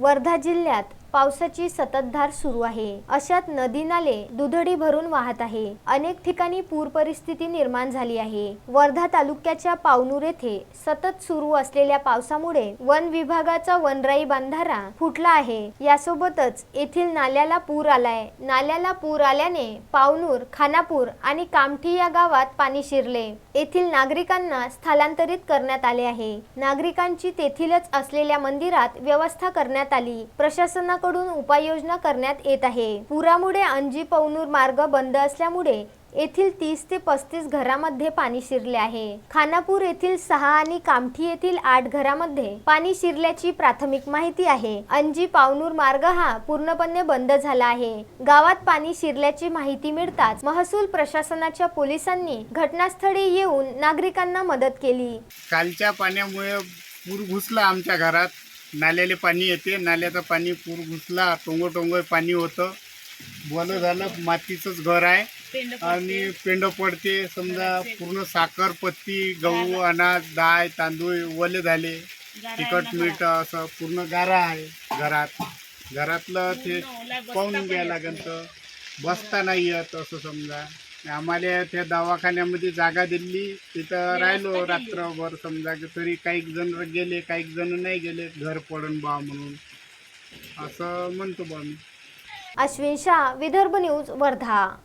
वर्धा जिल्ह्यात. पावसाची सततधार सुरू आहे. अशात नदी नाले दुधडी भरून वाहत आहे. अनेक ठिकाणी पूर परिस्थिती निर्माण झाली आहे. वर्धा तालुक्याच्या पावनूर येथे सतत सुरू असलेल्या पावसामुळे वन विभागाचा वनराई बांधारा फुटला आहे. यासोबतच येथील नाल्याला पूर आलाय. नाल्याला पूर आल्याने पावनूर खानापूर आणि कामठी या गावात पाणी शिरले. येथील नागरिकांना स्थलांतरित करण्यात आले आहे. नागरिकांची तेथीलच असलेल्या मंदिरात व्यवस्था करण्यात आली. प्रशासनाकडून उपाययोजना करण्यात येत आहे. पुरामुळे अंजी पवनूर मार्ग बंद असल्यामुळे येथील तीस ते पस्तीस घरामध्ये पाणी शिरले आहे. खानापूर येथील सहा आणि कामठी येथील आठ घरामध्ये पाणी शिरल्याची प्राथमिक माहिती आहे. अंजी पावनूर मार्ग हा पूर्णपणे बंद झाला आहे. गावात पाणी शिरल्याची माहिती मिळताच महसूल प्रशासनाच्या पोलिसांनी घटनास्थळी येऊन नागरिकांना मदत केली. कालच्या पाण्यामुळे पूर घुसला आमच्या घरात. नाल्याले पाणी येते. नाल्याचं पाणी पूर घुसला टोंग टोंग पाणी होतं. बोलं झालं मातीचंच घर आहे. आणि पेंड पडते. समजा पूर्ण साखर पत्ती गहू अनाज डाळ तांदूळ ओले झाले. तिखट मीठ असं पूर्ण गारा आहे घरात. घरातलं ते पाहून घ्यायला लागेल तर. बसता नाही येत असं समजा. आम्हाला त्या दवाखान्यामध्ये जागा दिली. तिथं राहिलो रात्रभर समजा की तरी काही जण गेले काही जण नाही गेले घर पडून बा म्हणून. असं म्हणतो बा मी. अश्विन शाह विदर्भ न्यूज वर्धा.